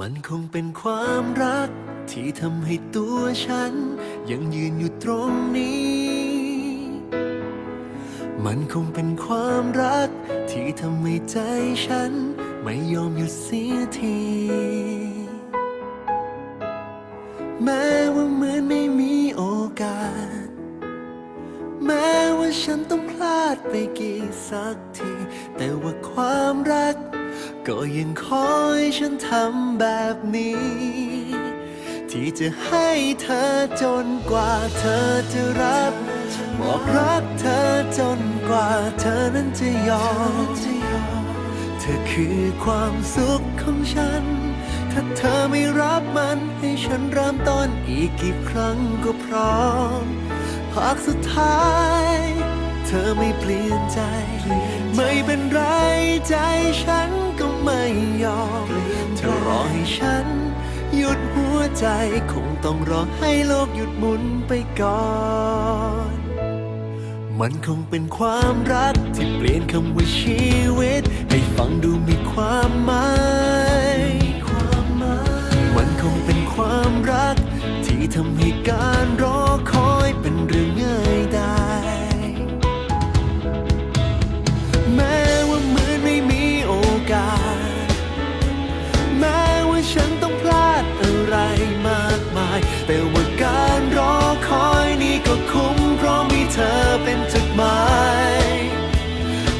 มันคงเป็นความรัก ที่ทำให้ตัวฉัน ยังยืนอยู่ตรงนี้ มันคงเป็นความรัก ที่ทำให้ใจฉัน ไม่ยอมหยุดเสียที แม้ว่าเหมือนไม่มีโอกาส แม้ว่าฉันต้องพลาดไปกี่สักที แต่ว่าความรัก ก็ยังคอยฉันทำแบบนี้ ที่จะให้เธอจนกว่าเธอจะรับบอกรักเธอจนกว่าเธอนั้นจะยอม เธอคือความสุขของฉัน ถ้าเธอไม่รับมันให้ฉันเริ่มต้นอีกกี่ครั้งก็พร้อม หากสุดท้าย เธอไม่เปลี่ยนใจ ไม่เป็นไรใจฉันก็ไม่ยอมเธอรอให้ฉัน หยุดหัวใจคงต้องรอให้โลกหยุดหมุนไปก่อนมันคงเป็นความรักที่เปลี่ยนคำว่าชีวิต ให้ฟังดูมีความหมาย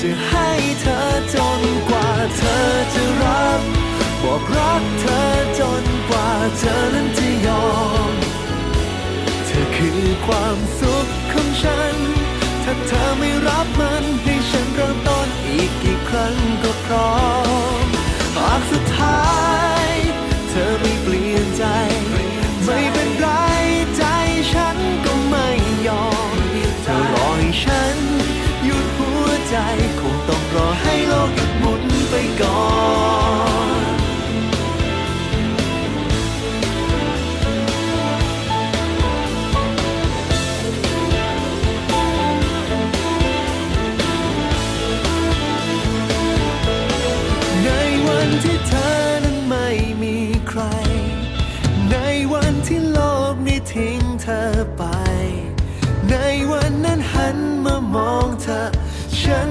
จะให้เธอจนกว่าเธอจะรับ บอกรักเธอจนกว่าเธอนั้นจะยอม เธอคือความสุขของฉัน ต้องรอให้โลกหยุดหมุนไปก่อนในวันที่เธอนั้นไม่มีใคร ในวันที่โลกนี้ทิ้งเธอไป ในวันนั้นหันมามองเธอ ฉัน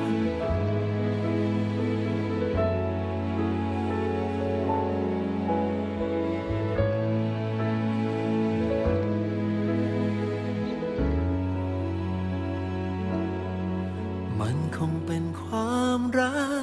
งเป็นความรัก